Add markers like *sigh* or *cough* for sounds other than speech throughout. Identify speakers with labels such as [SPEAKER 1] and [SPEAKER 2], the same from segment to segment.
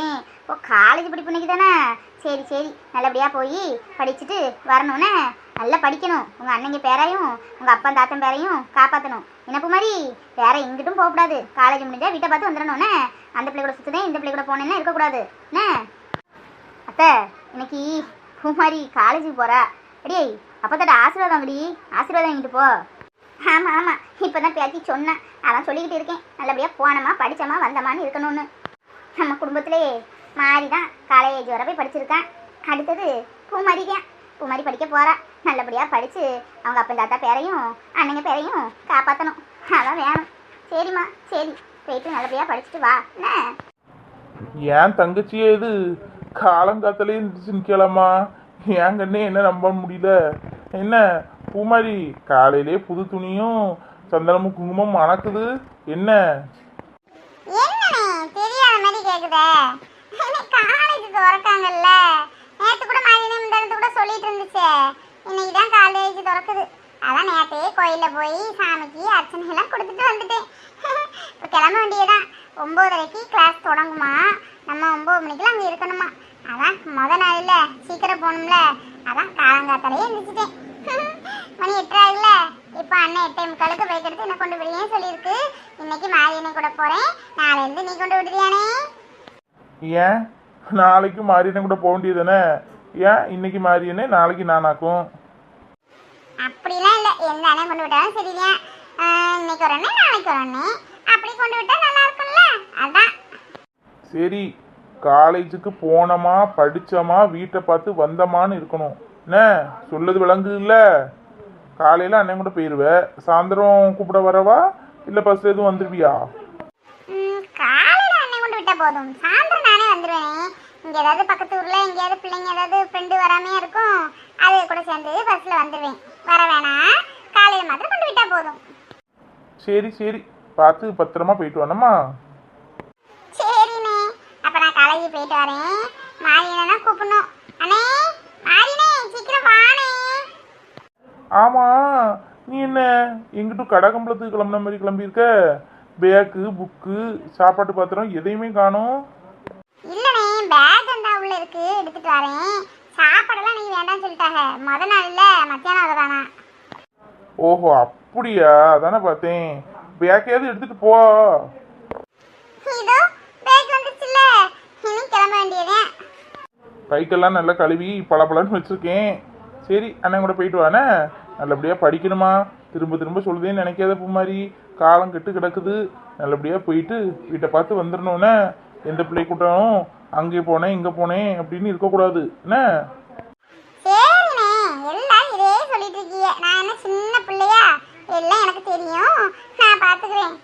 [SPEAKER 1] பார்த்தேன் ஓ காலேஜ் படிப்பு தானே சரி சரி. நல்லபடியாக போய் படிச்சுட்டு வரணும்னே. நல்லா படிக்கணும். உங்கள் அண்ணங்க பேரையும் உங்கள் அப்பா தாத்தன் பேரையும் காப்பாற்றணும் என்னப்பு மாதிரி வேற எங்கிட்டும் போகக்கூடாது. காலேஜ் முடிஞ்சா வீட்டை பார்த்து வந்துடணும்னே. அந்த பிள்ளை கூட சுற்றுதேன் இந்த பிள்ளை கூட போனேன்னா இருக்கக்கூடாது. என்ன? அத்தை இன்னைக்கு பூமாரி காலேஜுக்கு போகிறா அடியே அப்பத்தோட ஆசீர்வாதம் வாங்கடி. ஆசீர்வாதம் வாங்கிட்டு போ. ஆமாம் ஆமாம் இப்போ தான் பேத்தி சொன்னேன் அதான் சொல்லிக்கிட்டு இருக்கேன். நல்லபடியாக போனோமா படித்தோமா வந்தோமான்னு இருக்கணும்னு. நம்ம குடும்பத்திலே மாறி தான் காலேஜ் வர போய் படிச்சிருக்கான் அடுத்தது பூமாரி பூமாரி படிக்க போகிறா நல்லபடியாக படித்து அவங்க அப்பா தாத்தா பேரையும் அண்ணங்க பேரையும் காப்பாற்றணும் அதான் வேணும். சரிம்மா சரி. போயிட்டு நல்லபடியாக படிச்சுட்டு வா. என்ன?
[SPEAKER 2] ஏன் தங்கச்சியே இது? காலங்காத்தாலே இருந்துச்சுன்னு நிற்கலாமா ஏன் கண்ணே என்ன நம்ப முடியல? என்ன? பூமாரி காலையிலே புது துணியும் சந்தனமும் குங்குமம் மணக்குது என்ன?
[SPEAKER 1] காலேஜுக்கு கேக்குதே திறக்காங்கல்ல? நேற்று கூட மாதிரி முந்தானத்து கூட சொல்லிட்டு இருந்துச்சு. இன்னைக்கு தான் காலேஜ் திறக்குது. அதான் நேற்றே கோயில்ல போய் சாமிக்கு அர்ச்சனையெல்லாம் கொடுத்துட்டு வந்துட்டேன். இப்போ கிளம்ப வேண்டியதான் ஒம்போதரைக்கு கிளாஸ் தொடங்குமா? நம்ம ஒம்பது மணிக்கெல்லாம் அங்கே இருக்கணுமா? அதான் முத நாள்ல சீக்கிரம் போகணும்ல. அதான் காலங்காத்தாலே எழுந்திரிச்சிட்டேன் மணி எட்டாகல இப்போ அண்ணன் எட்டே முக்காலுக்கு பைக் எடுத்து என்ன கொண்டு விடுறேன்னு சொல்லியிருக்கு. இன்னைக்கு மாரியனை கூட போறேன். நாளையிலேருந்து நீ கொண்டு விடுறியானே?
[SPEAKER 2] ஏன்? நாளைக்கு மாரியனை கூட போக வேண்டியதுதானே? ஏன் இன்னைக்கு மாரியனே நாளைக்கு நானாக்கும்?
[SPEAKER 1] அப்படிலாம் இல்லை. எந்த அண்ணன் கொண்டு விட்டாலும் சரியா இன்னைக்கு ஒரு அண்ணன் நாளைக்கு ஒரு அண்ணன். அப்படி கொண்டு விட்டா நல்லா இருக்கும்ல. அதான்.
[SPEAKER 2] சரி காலேஜுக்கு போனோமா படிச்சோமா வீட்டை பார்த்து வந்தோமான்னு இருக்கணும். என்ன சொல்லுது விளங்குதுல்ல காலையில் அண்ணன் கூட போயிடுவேன் சாயந்தரம் கூப்பிட வரவா? இல்லை பஸ் எதுவும் வந்துருவியா?
[SPEAKER 1] ம், காலையில அண்ணன் கொண்டு விட்டா போதும். சாயந்தரம் இங்க ஏதாவது பக்கத்து ஊர்ல எங்கேயாவது பிள்ளைங்க ஏதாவது ஃப்ரெண்டு வராமையா இருக்கும் அது கூட சேர்ந்து பஸ்ல வந்துடுவேன் வர வேணாம் காலையில மாத்திரம் கொண்டு விட்டா போதும்.
[SPEAKER 2] சரி சரி. பார்த்து பத்திரமா போயிட்டு வரணுமா?
[SPEAKER 1] சரிண்ணே. அப்ப நான் காலேஜ் போயிட்டு வரேன். மாரியனை கூப்பிடணும். அண்ணே மாரியனே சீக்கிரம் வாணே
[SPEAKER 2] ஆமாம் நீ என்ன எங்கிட்டும் கடகம்பளத்துக்கு கிளம்புன மாதிரி கிளம்பியிருக்க? பேக்கு புக்கு சாப்பாட்டு பாத்திரம் எதையுமே காணோம்
[SPEAKER 1] இல்லண்ணே பேக் அந்த உள்ள இருக்கு எடுத்துட்டு வரேன். சாப்பாடெல்லாம் நீங்க வேண்டாம்னு சொல்லிட்டாங்க முத நாள்ல மத்தியானம் வரதானா
[SPEAKER 2] ஓஹோ அப்படியா? அதானே பார்த்தேன். பேக்கையாவது எடுத்துட்டு போ.
[SPEAKER 1] இதோ பேக் வந்துச்சுல்ல இனி கிளம்ப வேண்டியதே.
[SPEAKER 2] பைக்கெல்லாம் நல்லா கழுவி பளபளன்னு வச்சிருக்கேன். சரி அண்ணன் கூட போயிட்டு வானே நல்லபடியாக படிக்கணுமா? திரும்ப திரும்ப சொல்லுதேன்னு நினைக்காத பூ மாதிரி காலம் கெட்டு கிடக்குது. நல்லபடியாக போயிட்டு வீட்டை பார்த்து வந்துடணுன்னே எந்த பிள்ளை கூட்டாலும் அங்கே போனேன் இங்கே போனேன் அப்படின்னு இருக்கக்கூடாது. என்ன?
[SPEAKER 1] சரிண்ணே எல்லாம் இதே சொல்லிட்டு இருக்கீங்க. நான் என்ன சின்ன பிள்ளையா? எல்லாம் எனக்கு தெரியும். நான் பாத்துக்கிறேன்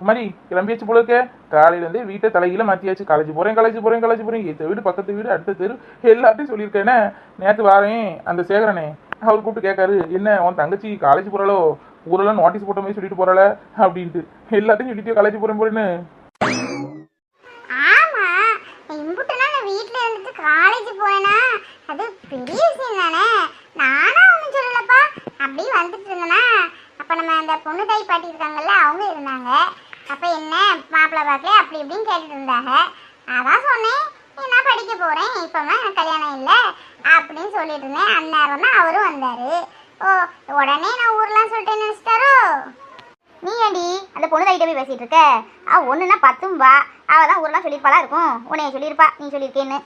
[SPEAKER 2] குமாரி கிளம்பியாச்சு போல இருக்க காலையிலேருந்தே வீட்டை தலையில மாற்றியாச்சு காலேஜ் போகிறேன் காலேஜ் போகிறேன் காலேஜ் போகிறேன் எத்த வீடு பக்கத்து வீடு அடுத்த தெரு எல்லாத்தையும் சொல்லியிருக்கேனே. நேற்று வாரேன் அந்த சேகரனே. அவர் கூப்பிட்டு கேட்காரு என்ன உன் தங்கச்சி காலேஜ் போகிறாளோ ஊரெல்லாம் நோட்டீஸ் போட்ட மாதிரி சொல்லிட்டு போகிறாள அப்படின்ட்டு. எல்லாத்தையும் சொல்லிட்டு காலேஜ் போகிறேன் போறேன்னு.
[SPEAKER 1] வீட்ல காலேஜ் போனேனா அது பெரிய விஷயம் தானே. நானும் ஒன்றும் சொல்லலப்பா. அப்படியே வந்துட்டு இருந்தேனா அப்போ நம்ம அந்த பொண்ணு தாய் பாட்டி இருக்காங்கல்ல அவங்க இருந்தாங்க. அப்போ என்ன மாப்பிள்ளை பார்க்கல அப்படி இப்படின்னு கேட்டுட்டு இருந்தாங்க. அதான் சொன்னேன் நான் படிக்க போகிறேன் இப்பதான் எனக்கு கல்யாணம் இல்லை. அப்படின்னு சொல்லிட்டு இருந்தேன். அந்நேரம் தான் அவரும் வந்தாரு. ஓ உடனே நான் ஊர்லாம் சொல்லிட்டேன்னு நினச்சிட்டாரோ? நீ ஏண்டி அந்த பொண்ணு தைட்ட போய் பேசிகிட்டு இருக்க? அவ ஒண்ணுன்னா பத்தும் வா. அவள் தான் ஊர்லாம் சொல்லியிருப்பாளா இருக்கும். உன்னைய சொல்லியிருப்பா. நீ சொல்லியிருக்கேன்னு.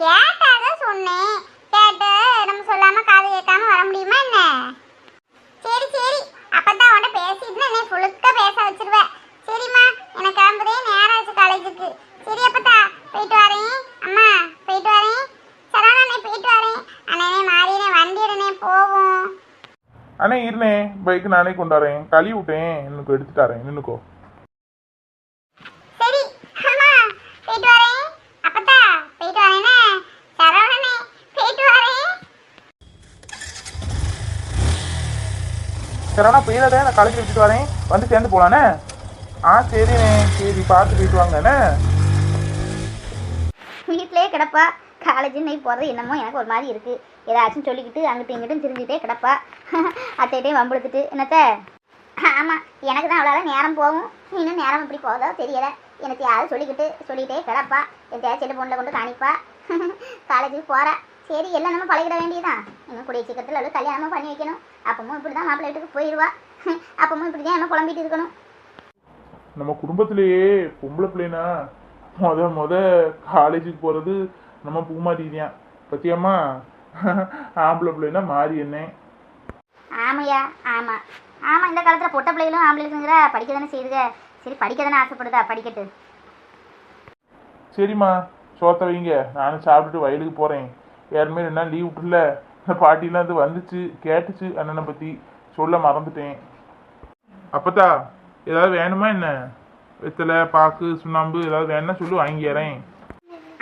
[SPEAKER 1] கேட்டாத சொன்னேன்? கேட்டு நம்ம சொல்லாம காது கேட்காம வர முடியுமா என்ன? சரி சரி. அப்பதான் அவன்கிட்ட பேசிட்டு என்னை ஃபுல்லுக்க பேச வச்சிருவேன் சரிம்மா எனக்கு கிளம்புதே நேரம் ஆச்சு காலேஜுக்கு. சரி அப்பதா போயிட்டு வரேன். அம்மா போயிட்டு வரேன். சரவணனே போயிட்டு வரேன். அண்ணனே மாறினே வண்டி எடுனே போவோம்.
[SPEAKER 2] அண்ணே இருனே பைக்கு நானே வரேன். கழுவி விட்டேன். எனக்கு எடுத்துட்டாரேன் நின்னுக்கோ
[SPEAKER 1] சரி அம்மா போயிட்டு வரேன் அப்பத்தா போயிட்டு வரேனே சரவணனே போயிட்டு வரேன்
[SPEAKER 2] சரிண்ணா போயிடாதே நான் காலேஜ் விட்டுட்டு வரேன். வந்து சேர்ந்து போலானே? ஆ சரிண்ணே. சரி பார்த்து போயிட்டு வாங்கண்ணே.
[SPEAKER 1] வீட்டிலே கிடப்பா. காலேஜ் இன்னைக்கு போகிறது என்னமோ எனக்கு ஒரு மாதிரி இருக்குது ஏதாச்சும் சொல்லிக்கிட்டு அங்கிட்டும் இங்கிட்டும் திரிஞ்சுட்டே கிடப்பா. *laughs* அத்தைகிட்டையும் வம்பெடுத்துட்டு என்னத்த? ஆமாம் எனக்கு தான் அவ்வளோ நேரம் போகும். இன்னும் நேரம் எப்படி தெரியலை. தெரியல யாரும் சொல்லிக்கிட்டு சொல்லிட்டே கிடப்பா. எந்தையாவது செல்லு கொண்டு காணிப்பா காலேஜுக்கு *laughs* போகிறேன் சரி எல்லாம் நம்ம பழகிட வேண்டியதான் இன்னும் கூடிய சீக்கிரத்தில் அவளுக்கு கல்யாணமும் பண்ணி வைக்கணும். அப்பவும் இப்படி தான் மாப்பிள்ளை வீட்டுக்கு போயிடுவா *laughs* அப்பவும் இப்படி தான் நம்ம குழம்பிட்டு இருக்கணும்.
[SPEAKER 2] நம்ம குடும்பத்திலேயே பொம்பளை பிள்ளைனா முத முத காலேஜுக்கு போகிறது நம்ம பூமாரி தான் பத்தியம்மா? *laughs* ஆம்பளை பிள்ளைனா மாறி என்ன?
[SPEAKER 1] ஆமையா? ஆமாம் ஆமாம் இந்த காலத்தில் பொட்ட பிள்ளைகளும் ஆம்பளைக்குங்கிற படிக்க தானே செய்யுதுங்க சரி படிக்க தானே ஆசைப்படுதா? படிக்கட்டு.
[SPEAKER 2] சரிம்மா சோத்த வைங்க. நானும் சாப்பிட்டுட்டு வயலுக்கு போகிறேன் யாருமே ரெண்டு நாள் லீவ் விட்டுல? பாட்டிலாம் அது வந்துச்சு கேட்டுச்சு அண்ணனை பற்றி சொல்ல மறந்துட்டேன். அப்பத்தா ஏதாவது வேணுமா என்ன? வெத்தலை பாக்கு சுண்ணாம்பு ஏதாவது வேணும்னா சொல்லி வாங்கிக்கிறேன்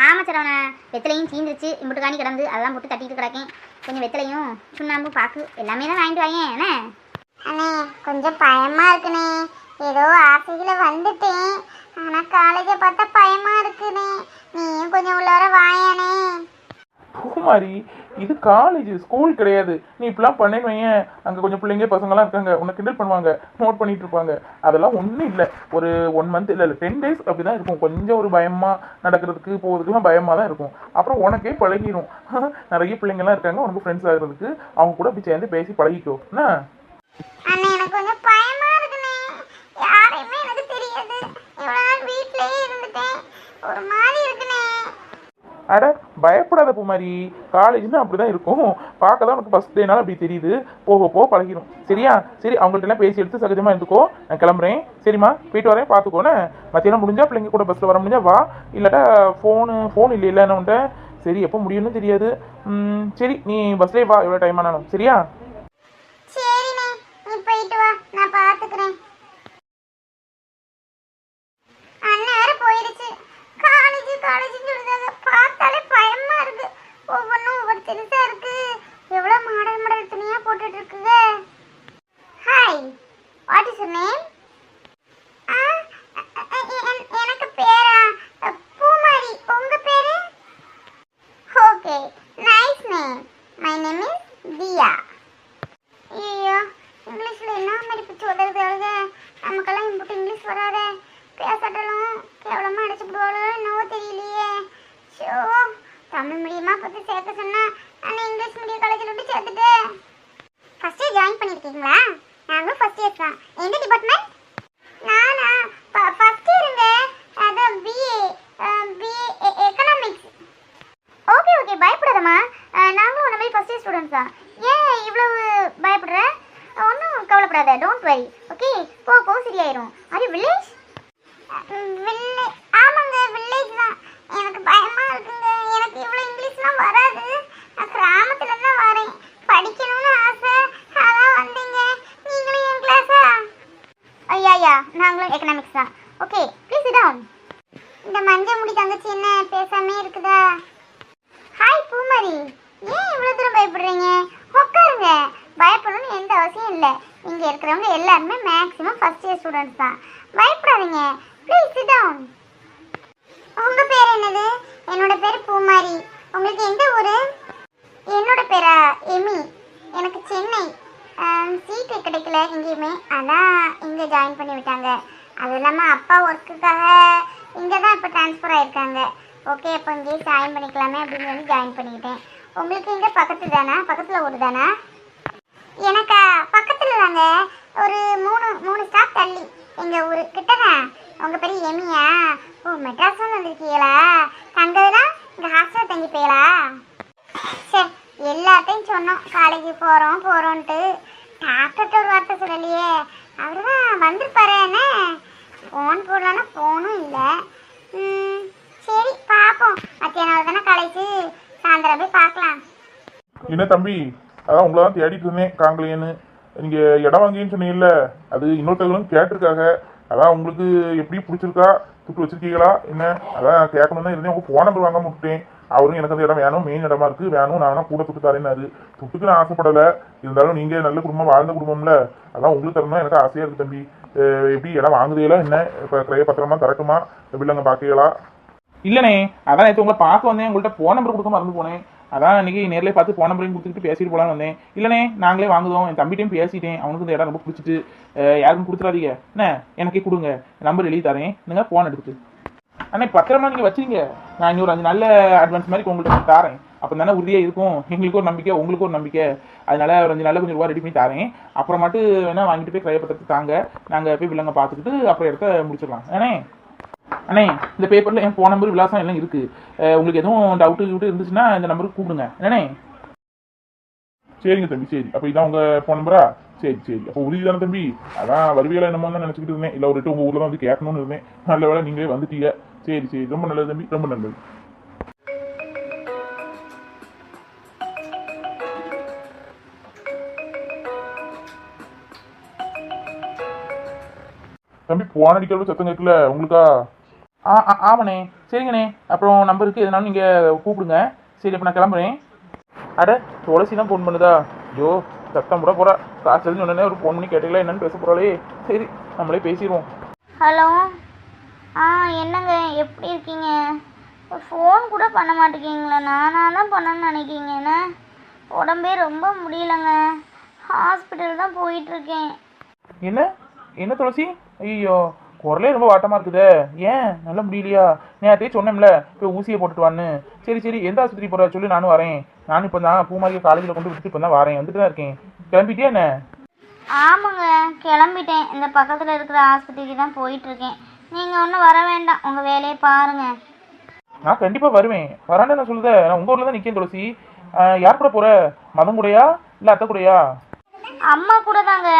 [SPEAKER 1] ஆமாம் சரவணா வெத்தலையும் சீந்துருச்சு இம்புட்டு காணி கிடந்து அதெல்லாம் போட்டு தட்டிட்டு கிடக்கேன். கொஞ்சம் வெத்தலையும் சுண்ணாம்பு பாக்கு எல்லாமே தான் வாங்கிட்டு வாங்க என்ன? அண்ணே கொஞ்சம் பயமா இருக்குண்ணே. ஏதோ ஆசையில் வந்துட்டேன். ஆனால் காலேஜை பார்த்தா பயமா இருக்குண்ணே. நீயும் கொஞ்சம் உள்ளவர வாயானே
[SPEAKER 2] பூமாரி இது காலேஜ் ஸ்கூல் கிடையாது. நீ இப்படிலாம் பண்ணேன்னு வையேன். அங்கே கொஞ்சம் பிள்ளைங்க பசங்களாம் இருக்காங்க. உன்னை கிண்டல் பண்ணுவாங்க நோட் பண்ணிட்டு இருப்பாங்க. அதெல்லாம் ஒன்றும் இல்லை. ஒரு ஒன் மந்த் இல்லை இல்லை டென் டேஸ் அப்படி தான் இருக்கும். கொஞ்சம் ஒரு பயமாக நடக்கிறதுக்கு போகிறதுக்குலாம் பயமாக தான் இருக்கும். அப்புறம் உனக்கே பழகிடும் *laughs* நிறைய பிள்ளைங்கலாம் இருக்காங்க. உனக்கு ஃப்ரெண்ட்ஸ் ஆகிறதுக்கு. அவங்க கூட அப்படி சேர்ந்து பேசி பழகிக்கோ. என்ன?
[SPEAKER 1] அண்ணே எனக்கு
[SPEAKER 2] அட பயப்படாத பூமாரி. காலேஜ்னா அப்படி தான் இருக்கும். பார்க்க தான் உனக்கு ஃபஸ்ட் டேனால அப்படி தெரியுது. போக போக பழகிடும் சரியா? சரி அவங்கள்ட்டலாம் பேசி எடுத்து சகஜமாக இருந்துக்கோ. நான் கிளம்புறேன். சரிம்மா போயிட்டு வரேன் பார்த்துக்கோண்ணே மத்தியானம் முடிஞ்சால் பிள்ளைங்க கூட பஸ்ஸில் வர முடிஞ்சா வா. இல்லாட்டா ஃபோனு ஃபோன் இல்லை இல்லைன்னு உன்ட்ட? சரி எப்போ முடியும்னு தெரியாது. சரி நீ பஸ்லேயே வா எவ்வளோ டைம் ஆனாலும். சரியா?
[SPEAKER 1] காலேஜ் நீ போயிட்டு வா நான் பாத்துக்கிறேன் அண்ணன் வேற போயிருச்சு காலேஜ் காலேஜ் சொல்லுதாங்க பார்த்தாலே பயமா இருக்கு பெருசா இருக்கு. எவ்வளவு மாடல் மாடல் துணியா போட்டுட்டு இருக்குங்க? ஹாய் வாட் இஸ் நேம் எனக்கு பேரா? பூமாரி. உங்க பேரு? Okay nice name my name is Diya ஐயோ இங்கிலீஷில் என்ன மாதிரி பிச்சு உதவுது நமக்கெல்லாம் இம்புட்டு இங்கிலீஷ் வராத. பேசட்டலும் கேவலமாக அடிச்சு விடுவாளோ என்னவோ தெரியலையே. ஷோ தமிழ் மீடியமாக பற்றி சேர்க்க சொன்னா நான் இங்கிலீஷ் மீடியம் காலேஜில் விட்டு சேர்த்துட்டு ஃபர்ஸ்ட் இயர் ஜாயின் பண்ணியிருக்கீங்களா நாங்களும் ஃபர்ஸ்ட் இயர் தான். எந்த டிபார்ட்மெண்ட் நானா ஃபர்ஸ்ட் இயருங்க அதான் BA BA economics okay okay பயப்படாதம்மா. நாங்களும் உன்ன மாதிரி ஃபர்ஸ்ட் இயர் ஸ்டூடெண்ட்ஸ் தான். ஏன் இவ்வளவு பயப்படுற? ஒன்றும் கவலைப்படாத டோன்ட் வரி ஓகே போ போ சரியாயிரும். அது வில்லேஜ் வில்லேஜ் ஆமாங்க வில்லேஜ் தான் எனக்கு பயமா இருக்குங்க எனக்கு இவ்வளோ இங்கிலீஷ்லாம் வராது. நான் கிராமத்துல தான் வரேன். படிக்கணும்னு ஆசை. அதான் வந்தீங்க. நீங்களும் என் கிளாஸா ஐயா ஐயா நாங்களும் எக்கனாமிக்ஸ் தான். ஓகே ப்ளீஸ் டவுன் இந்த மஞ்சள் முடி தங்கச்சி என்ன பேசாமே இருக்குதா? ஹாய் பூமரி. ஏன் இவ்வளோ தூரம் பயப்படுறீங்க? உட்காருங்க. பயப்படணும்னு எந்த அவசியம் இல்லை. இங்கே இருக்கிறவங்க எல்லாருமே மேக்ஸிமம் ஃபர்ஸ்ட் இயர் ஸ்டூடெண்ட்ஸ் தான். பயப்படாதீங்க. ப்ளீஸ் டவுன் உங்கள் பேர் என்னது? என்னோட பேர் பூமாரி. உங்களுக்கு எந்த ஊர்? என்னோட பேரா? எமி. எனக்கு சென்னை. சீட்டு கிடைக்கல எங்கேயுமே. அதான் இங்கே ஜாயின் பண்ணி விட்டாங்க. அது இல்லாமல் அப்பா ஒர்க்குக்காக இங்கே தான் இப்போ ட்ரான்ஸ்ஃபர் ஆகிருக்காங்க ஓகே அப்போ இங்கேயே ஜாயின் பண்ணிக்கலாமே அப்படின்னு சொல்லி ஜாயின் பண்ணிக்கிட்டேன். உங்களுக்கு இங்கே பக்கத்து தானா? பக்கத்தில் ஊர் தானா? எனக்கா? பக்கத்தில் தாங்க. ஒரு மூணு மூணு ஸ்டாப் தள்ளி. எங்கள் ஊர் கிட்டதான் உங்கள் பேர் எமியா? ஓ மெட்ராஸ் வந்திருக்கீங்களா? தங்கதுலாம் இங்கே ஹாஸ்டல் தங்கிப்பீங்களா? சரி எல்லாத்தையும் சொன்னோம். காலேஜ் போகிறோம் போகிறோன்ட்டு டாக்டர்கிட்ட ஒரு வார்த்தை சொல்லலையே. அவர் தான் வந்திருப்பாரு என்ன? ஃபோன் போடலன்னா ஃபோனும் இல்லை. ம், சரி பார்ப்போம் மத்தியானம் தானே காலேஜ் சாயந்தரம் போய் பார்க்கலாம்.
[SPEAKER 2] என்ன தம்பி? அதான் உங்களை தான் தேடிட்டு இருந்தேன் காங்கலையன்னு நீங்க இடம் வாங்கின்னு சொன்னீங்கல்ல அது இன்னொருத்தவங்களும் கேட்டிருக்காங்க. அதான் உங்களுக்கு எப்படி பிடிச்சிருக்கா? துட்டு வச்சிருக்கீங்களா? என்ன? அதான் கேட்கணும் தான் இருந்தேன். உங்கள் ஃபோன் நம்பர் வாங்க விட்டேன் அவரும் எனக்கு அந்த இடம் வேணும் மெயின் இடமா இருக்கு. வேணும் நான் கூட துட்டு தரேன்னாரு துட்டுக்கு நான் ஆசைப்படலை. இருந்தாலும் நீங்க நல்ல குடும்பம் வாழ்ந்த குடும்பம்ல அதான் உங்களுக்கு தரணும் எனக்கு ஆசையாக இருக்கு தம்பி. எப்படி இடம் வாங்குதீங்களா என்ன? இப்போ கிரைய பத்திரமா தரட்டுமா எப்படி அங்கே பாக்கீங்களா? இல்லைண்ணே அதான் நேற்று உங்களை பார்க்க வந்தேன். உங்கள்கிட்ட ஃபோன் நம்பர் கொடுக்க மறந்து போனேன். அதான் அன்னைக்கு நேரில் பார்த்து போன முறையும் கொடுத்துட்டு பேசிட்டு போலான்னு வந்தேன். இல்லைண்ணே நாங்களே வாங்குதோம். என் தம்பிட்டையும் பேசிட்டேன். அவனுக்கு இந்த இடம் ரொம்ப பிடிச்சிட்டு யாருக்கும் கொடுத்துறாதீங்க. என்ன எனக்கே கொடுங்க. நம்பர் எழுதி தரேன். நீங்கள் ஃபோன் எடுத்துட்டு. அண்ணே பத்திரமா நீங்கள் வச்சுருங்க. நான் இன்னொரு அஞ்சு நல்ல அட்வான்ஸ் மாதிரி உங்கள்கிட்ட தரேன். அப்போ தானே உறுதியாக இருக்கும். எங்களுக்கு ஒரு நம்பிக்கை உங்களுக்கு ஒரு நம்பிக்கை. அதனால ஒரு அஞ்சு நாளில் கொஞ்சம் ரூபா ரெடி பண்ணி தரேன். அப்புறமாட்டு வேணால் வாங்கிட்டு போய் கிரையப்பட்டத்துக்கு தாங்க. நாங்கள் போய் வில்லங்க பார்த்துக்கிட்டு அப்புறம் இடத்த முடிச்சிடலாம். அண்ணே அண்ணே இந்த பேப்பரில் என் ஃபோன் நம்பர் விலாசம் எல்லாம் இருக்குது உங்களுக்கு எதுவும் டவுட்டு கிவுட்டு இருந்துச்சுன்னா இந்த நம்பருக்கு கூப்பிடுங்க. என்னண்ணே
[SPEAKER 3] சரிங்க தம்பி சரி. அப்போ இதான் உங்க ஃபோன் நம்பரா சரி சரி. அப்போ உறுதி தானே தம்பி? அதான் வருவியலை என்னமோ தான் நினச்சிக்கிட்டு இருந்தேன். இல்லை ஒரு உங்கள் உங்க ஊர்ல தான் வந்து கேட்கணும்னு இருந்தேன். நல்ல வேலை நீங்களே வந்துட்டீங்க. சரி சரி. ரொம்ப நல்லது தம்பி ரொம்ப நல்லது. தம்பி போன் அடிக்கிறது சத்தம் கேட்கல. உங்களுக்கா?
[SPEAKER 2] ஆ ஆ ஆமாண்ணே. சரிங்கண்ணே. அப்புறம் நம்பருக்கு எதுனாலும் நீங்கள் கூப்பிடுங்க. சரி அப்போ நான் கிளம்புறேன். அட துளசி தான் ஃபோன் பண்ணுதா? ஐயோ சத்தம் கூட போகிறா காய்ச்சல்னு சொன்னே ஒரு ஃபோன் பண்ணி கேட்டீங்களா என்னன்னு பேச போகிறாளே சரி நம்மளே பேசிடுவோம்.
[SPEAKER 4] ஹலோ? ஆ என்னங்க? எப்படி இருக்கீங்க? ஃபோன் கூட பண்ண மாட்டேங்கிங்களா நானாக தான் பண்ணணும்னு நினைக்கிங்கண்ணே உடம்பே ரொம்ப முடியலங்க. ஹாஸ்பிட்டல் தான் போயிட்டுருக்கேன்
[SPEAKER 2] என்ன? என்ன துளசி? ஐயோ குரலே ரொம்ப வாட்டமாக இருக்குதே. ஏன்? நல்ல முடியலையா? நேற்றே சொன்னேன்ல போய் ஊசியை போட்டுட்டு வான்னு. சரி சரி எந்த ஆஸ்பத்திரி போகிற சொல்லி நானும் வரேன். நானும் இப்போ தான் பூமாரியை காலேஜில் கொண்டு விட்டுட்டு இப்போ தான் வரேன். வந்துட்டு தான் இருக்கேன். கிளம்பிட்டியா என்ன?
[SPEAKER 4] ஆமாங்க கிளம்பிட்டேன். இந்த பக்கத்தில் இருக்கிற ஆஸ்பத்திரிக்கு தான் போயிட்டுருக்கேன். நீங்கள் ஒன்றும் வர வேண்டாம். உங்கள் வேலையை பாருங்கள்
[SPEAKER 2] நான் கண்டிப்பாக வருவேன். வராண்டே நான் சொல்லுதே? நான் உங்கள் ஊரில் தான் நிற்கேன் துளசி. யார் கூட போகிற மதம் கூடயா? இல்லை அத்தை கூடயா?
[SPEAKER 4] அம்மா கூட தாங்க.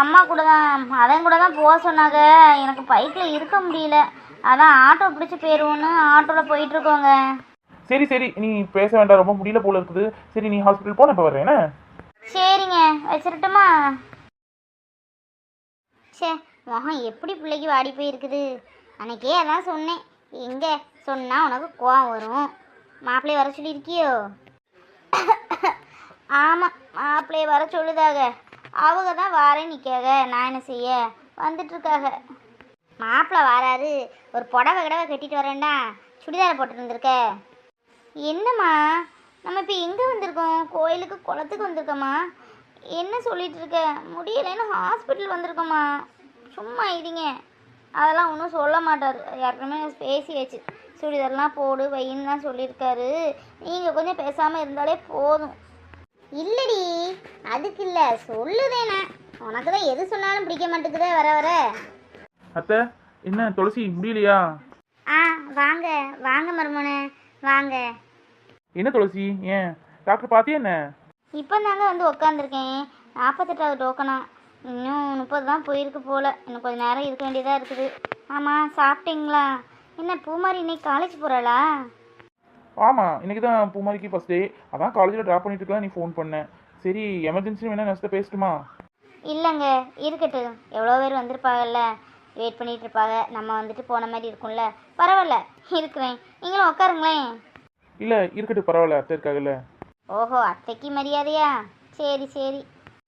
[SPEAKER 4] அம்மா கூட தான் அதன் கூட தான் போக சொன்னாங்க. எனக்கு பைக்கில் இருக்க முடியல. அதான் ஆட்டோ பிடிச்சி போயிடுவோன்னு ஆட்டோவில் போயிட்டுருக்கோங்க
[SPEAKER 2] சரி சரி. நீ பேச வேண்டாம். ரொம்ப முடியல போல இருக்குது. சரி நீ ஹாஸ்பிட்டல் போன இப்போ வர்றேன்
[SPEAKER 4] சரிங்க. வச்சிரட்டுமா? சே முகம் எப்படி பிள்ளைக்கு வாடி போயிருக்குது? அன்னைக்கே அதான் சொன்னேன். எங்கே? சொன்னால் உனக்கு கோவம் வரும். மாப்பிள்ளைய வர சொல்லியிருக்கியோ? ஆமாம் மாப்பிள்ளைய வர சொல்லுதாக அவங்க தான் வாரேன்னு நிற்காக நான் என்ன செய்ய? வந்துட்டுருக்காக. மாப்பிள்ளை வாராரு. ஒரு புடவை கிடவை கட்டிட்டு வரேன்டா. சுடிதாரை போட்டுருந்துருக்க என்னம்மா? நம்ம இப்போ எங்கே வந்திருக்கோம்? கோயிலுக்கு குளத்துக்கு வந்திருக்கோம்மா. என்ன சொல்லிட்டு இருக்க முடியலைன்னு ஹாஸ்பிட்டல் வந்திருக்கோம்மா. சும்மா இருங்க. அதெல்லாம் ஒன்றும் சொல்ல மாட்டார். யாருக்குமே பேசியாச்சு சுடிதார்லாம் போடு வையின்னு தான் சொல்லியிருக்காரு. நீங்கள் கொஞ்சம் பேசாமல் இருந்தாலே போதும். இல்லடி அதுக்கு இல்லை சொல்லுதேனே. உனக்கு தான் எது சொன்னாலும் பிடிக்க மாட்டேங்குதே வர வர.
[SPEAKER 2] அத்தை என்ன துளசி முடியலையா?
[SPEAKER 4] ஆ வாங்க வாங்க மருமனே வாங்க.
[SPEAKER 2] என்ன துளசி ஏன்? டாக்டர் பார்த்தியா என்ன?
[SPEAKER 4] இப்போ தாங்க வந்து உக்காந்துருக்கேன். நாற்பத்தெட்டாவது டோக்கனா. இன்னும் முப்பது தான் போயிருக்கு போல. இன்னும் கொஞ்ச நேரம் இருக்க வேண்டியதாக இருக்குது. ஆமாம் சாப்பிட்டீங்களா? என்ன பூமாரி இன்னைக்கு காலேஜ் போகிறாளா
[SPEAKER 2] ஆமாம் இன்னைக்கு தான் பூமாரிக்கு ஃபஸ்ட் டே அதான் காலேஜில் ட்ராப் பண்ணிட்டு இருக்கலாம் நீ ஃபோன் பண்ணேன் சரி எமர்ஜென்சி வேணா நெக்ஸ்ட்டு பேசட்டுமா?
[SPEAKER 4] இல்லைங்க இருக்கட்டும். எவ்வளோ பேர் வந்திருப்பாங்கல்ல? வெயிட் பண்ணிட்டு இருப்பாங்க. நம்ம வந்துட்டு போன மாதிரி இருக்கும்ல? பரவாயில்ல இருக்கிறேன் நீங்களும் உட்காருங்களேன்.
[SPEAKER 2] இல்லை இருக்கட்டும் பரவாயில்ல அத்தை இருக்காங்கல்ல.
[SPEAKER 4] ஓஹோ அத்தைக்கு மரியாதையா? சரி சரி.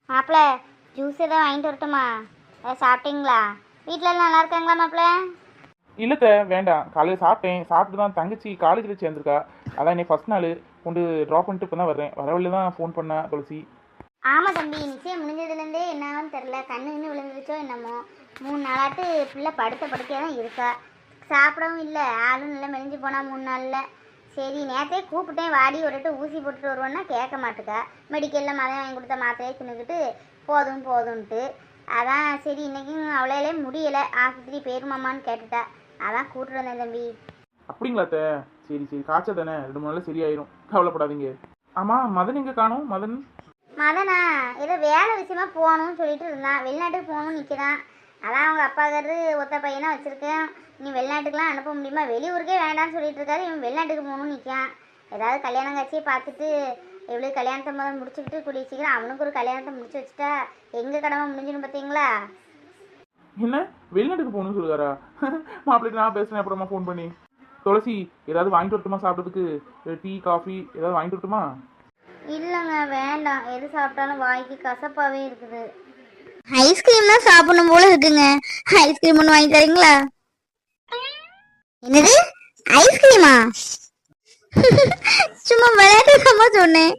[SPEAKER 4] மாப்பிள்ள ஜூஸ் ஏதாவது வாங்கிட்டு வரட்டுமா? ஏதாவது சாப்பிட்டீங்களா? வீட்டில் எல்லாம் நல்லா இருக்காங்களா மாப்பிள்ள
[SPEAKER 2] இல்லைத்த வேண்டாம். காலையில் சாப்பிட்டேன். சாப்பிட்டு தான் தங்கச்சி காலேஜில் சேர்ந்துருக்கா. அதான் இன்னைக்கு ஃபஸ்ட் நாள். கொண்டு ட்ராப் பண்ணிட்டு இப்போ தான் வர்றேன். வர தான் ஃபோன் பண்ணா துளசி.
[SPEAKER 4] ஆமாம் தம்பி நிச்சயம் முடிஞ்சதுலேருந்தே என்னன்னு தெரில கண்ணு விழுந்துருச்சோ என்னமோ. மூணு நாளாட்டு பிள்ளை படுத்த படுக்கையாக தான் இருக்கா. சாப்பிடவும் இல்லை. ஆளும் இல்லை. மெலிஞ்சு போனால் மூணு நாளில். சரி நேற்றே கூப்பிட்டேன். வாடி விட்டுட்டு ஊசி போட்டுட்டு வருவோன்னா கேட்க மாட்டுக்கா. மெடிக்கலில் மதம் வாங்கி கொடுத்த மாத்திரையே தின்னுக்கிட்டு போதும் போதும்ன்ட்டு. அதான் சரி இன்றைக்கும் அவ்வளோலே முடியலை. ஆஸ்பத்திரி பேருமாமான்னு கேட்டுட்டா. அதான் கூப்பிட்டு வந்தேன் தம்பி.
[SPEAKER 2] அப்படிங்களா அத்தை? சரி சரி காய்ச்சல் தானே? ரெண்டு மூணு நாளில் சரியாயிரும். கவலைப்படாதீங்க. ஆமாம் மதன் எங்கே காணோம்? மதன்?
[SPEAKER 4] மதனா ஏதோ வேலை விஷயமா போகணும்னு சொல்லிட்டு இருந்தான். வெளிநாட்டுக்கு போகணும்னு நிற்கிறான் அதான் அவங்க அப்பாக்காரு ஒத்த பையனா வச்சிருக்கேன். நீ வெளிநாட்டுக்குலாம் அனுப்ப முடியுமா? வெளியூருக்கே வேண்டாம்னு சொல்லிட்டு இருக்காரு இவன் வெளிநாட்டுக்கு போகணும்னு நிற்கான் ஏதாவது கல்யாணம் காட்சியை பார்த்துட்டு எவ்வளோ கல்யாணத்தை முதல் முடிச்சுக்கிட்டு கூடிய சீக்கிரம் அவனுக்கு ஒரு கல்யாணத்தை முடிச்சு வச்சுட்டா எங்கள் கடமை முடிஞ்சுன்னு பார்த்தீங்களா?
[SPEAKER 2] என்ன? வெளிநாட்டுக்கு போகணும்னு சொல்லுறாரா *laughs* மாப்பிள்ளைக்கு நான் பேசுகிறேன் அப்புறமா ஃபோன் பண்ணி. துளசி ஏதாவது வாங்கிட்டு வரட்டுமா சாப்பிட்றதுக்கு? டீ காஃபி ஏதாவது வாங்கிட்டு வரட்டுமா?
[SPEAKER 4] இல்லைங்க வேண்டாம். எது சாப்பிட்டாலும் வாய்க்கு கசப்பாகவே இருக்குது. ஐஸ்கிரீம் தான் சாப்பிடணும் போல இருக்குங்க. ஐஸ்கிரீம் ஒன்று வாங்கி தரீங்களா? என்னது? ஐஸ்கிரீமா? சும்மா விளையாட்டுக்கமா சொன்னேன்.